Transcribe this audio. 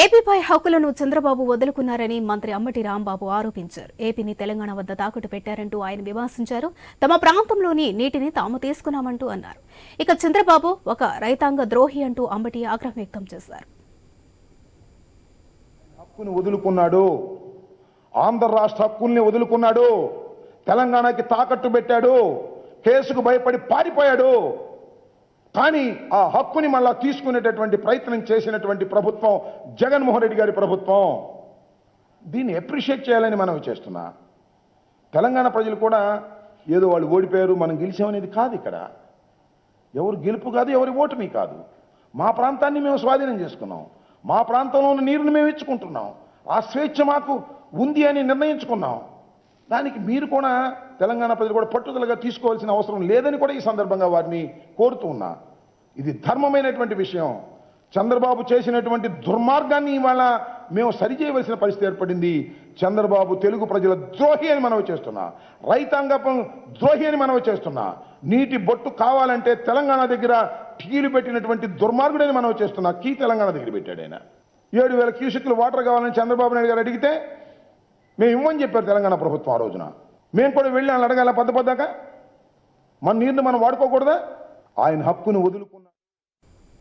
ఏపీపై హక్కులను చంద్రబాబు వదులుకున్నారని మంత్రి అమ్మటి రాంబాబు ఆరోపించారు. ఏపీని తెలంగాణ వద్ద తాకట్టు పెట్టారంటూ ఆయన విమర్శించారు. తమ ప్రాంతంలోని నీటిని తాము తీసుకున్నామంటూ అన్నారు. ఇక చంద్రబాబు ఒక రైతాంగ ద్రోహి అంటూ అంబటి ఆగ్రహం వ్యక్తం చేశారు. హక్కుని వదులుకున్నాడు. ఆంధ్ర రాష్ట్ర హక్కుల్ని వదులుకున్నాడు. తెలంగాణకి తాకట్టు పెట్టాడు. కేసుకు భయపడి పారిపోయాడు. కానీ ఆ హక్కుని మళ్ళా తీసుకునేటటువంటి ప్రయత్నం చేసినటువంటి ప్రభుత్వం జగన్మోహన్ రెడ్డి గారి ప్రభుత్వం. దీన్ని అప్రిషియేట్ చేయాలని మనం చేస్తున్నా. తెలంగాణ ప్రజలు కూడా ఏదో వాళ్ళు ఓడిపోయారు మనం గెలిచామనేది కాదు ఇక్కడ. ఎవరు గెలుపు కాదు ఎవరి ఓటమి కాదు. మా ప్రాంతాన్ని మేము స్వాధీనం చేసుకున్నాం. మా ప్రాంతంలో ఉన్న నీరుని మేము ఇచ్చుకుంటున్నాం. ఆ స్వేచ్ఛ మాకు ఉంది అని నిర్ణయించుకున్నాం. దానికి మీరు కూడా తెలంగాణ ప్రజలు కూడా పట్టుదలగా తీసుకోవాల్సిన అవసరం లేదని కూడా ఈ సందర్భంగా వారిని కోరుతూ ఉన్నా. ఇది ధర్మమైనటువంటి విషయం. చంద్రబాబు చేసినటువంటి దుర్మార్గాన్ని ఇవాళ మేము సరిచేయవలసిన పరిస్థితి ఏర్పడింది. చంద్రబాబు తెలుగు ప్రజల ద్రోహి అని మనవి చేస్తున్నా. రైతాంగం ద్రోహి అని మనవి చేస్తున్నా. నీటి బొట్టు కావాలంటే తెలంగాణ దగ్గర టీలు పెట్టినటువంటి దుర్మార్గుడని మనవి చేస్తున్నా. కీ తెలంగాణ దగ్గర పెట్టాడు ఆయన. ఏడు వేల క్యూసెక్లు వాటర్ కావాలని చంద్రబాబు నాయుడు గారు అడిగితే మేము ఇవ్వని చెప్పారు తెలంగాణ ప్రభుత్వం ఆ రోజున. మేము కూడా వెళ్ళి వాళ్ళని అడగాల? పద్ద పద్దాక? మన నీరుని మనం వాడుకోకూడదా? ఆయన హక్కును వదులుకున్నా